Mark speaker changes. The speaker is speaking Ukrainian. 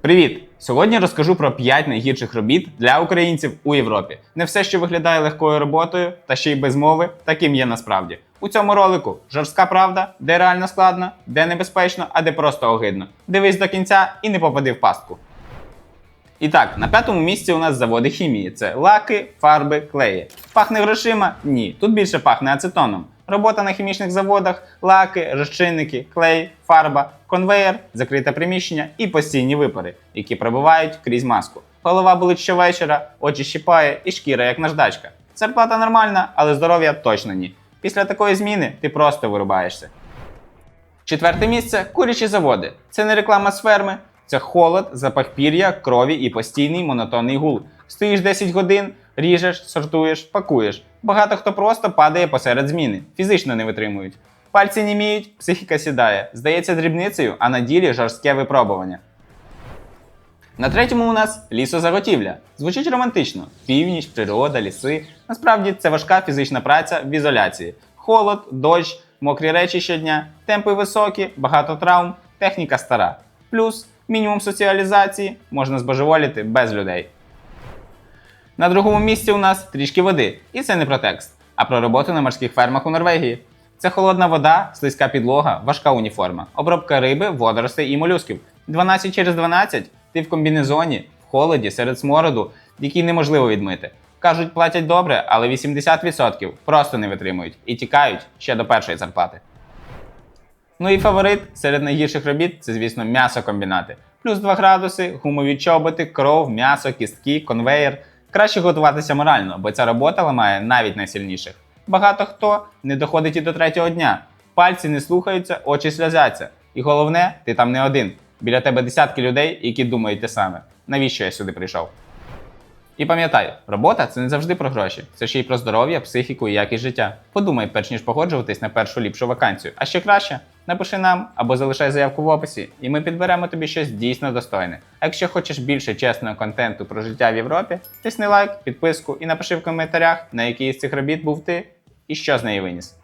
Speaker 1: Привіт! Сьогодні розкажу про 5 найгірших робіт для українців у Європі. Не все, що виглядає легкою роботою, та ще й без мови, таким є насправді. У цьому ролику жорстка правда, де реально складно, де небезпечно, а де просто огидно. Дивись до кінця і не попади в пастку. І так, на п'ятому місці у нас заводи хімії: це лаки, фарби, клеї. Пахне грошима? Ні. Тут більше пахне ацетоном. Робота на хімічних заводах, лаки, розчинники, клей, фарба, конвеєр, закрите приміщення і постійні випари, які пробивають крізь маску. Голова болить щовечора, очі щипає і шкіра як наждачка. Зарплата нормальна, але здоров'я точно ні. Після такої зміни ти просто вирубаєшся. Четверте місце курячі заводи. Це не реклама з ферми, це холод, запах пір'я, крові і постійний монотонний гул. Стоїш 10 годин, ріжеш, сортуєш, пакуєш. Багато хто просто падає посеред зміни, фізично не витримують. Пальці німіють, психіка сідає. Здається дрібницею, а на ділі жорстке випробування. На третьому у нас лісозаготівля. Звучить романтично: північ, природа, ліси. Насправді це важка фізична праця в ізоляції. Холод, дощ, мокрі речі щодня, темпи високі, багато травм, техніка стара. Плюс мінімум соціалізації можна збожеволіти без людей. На другому місці у нас трішки води. І це не про текст, а про роботу на морських фермах у Норвегії. Це холодна вода, слизька підлога, важка уніформа, обробка риби, водоростей і молюсків. 12 через 12 ти в комбінезоні, в холоді, серед смороду, який неможливо відмити. Кажуть, платять добре, але 80% просто не витримують і тікають ще до першої зарплати. Ну і фаворит серед найгірших робіт це, звісно, м'ясокомбінати. Плюс 2 градуси, гумові чоботи, кров, м'ясо, кістки, конвеєр. Краще готуватися морально, бо ця робота ламає навіть найсильніших. Багато хто не доходить і до третього дня. Пальці не слухаються, очі сльозяться. І головне, ти там не один. Біля тебе десятки людей, які думають те саме. Навіщо я сюди прийшов? І пам'ятай, робота це не завжди про гроші, це ще й про здоров'я, психіку і якість життя. Подумай, перш ніж погоджуватись на першу ліпшу вакансію. А ще краще, напиши нам або залишай заявку в описі, і ми підберемо тобі щось дійсно достойне. А якщо хочеш більше чесного контенту про життя в Європі, тисни лайк, підписку і напиши в коментарях, на який з цих робіт був ти і що з неї виніс.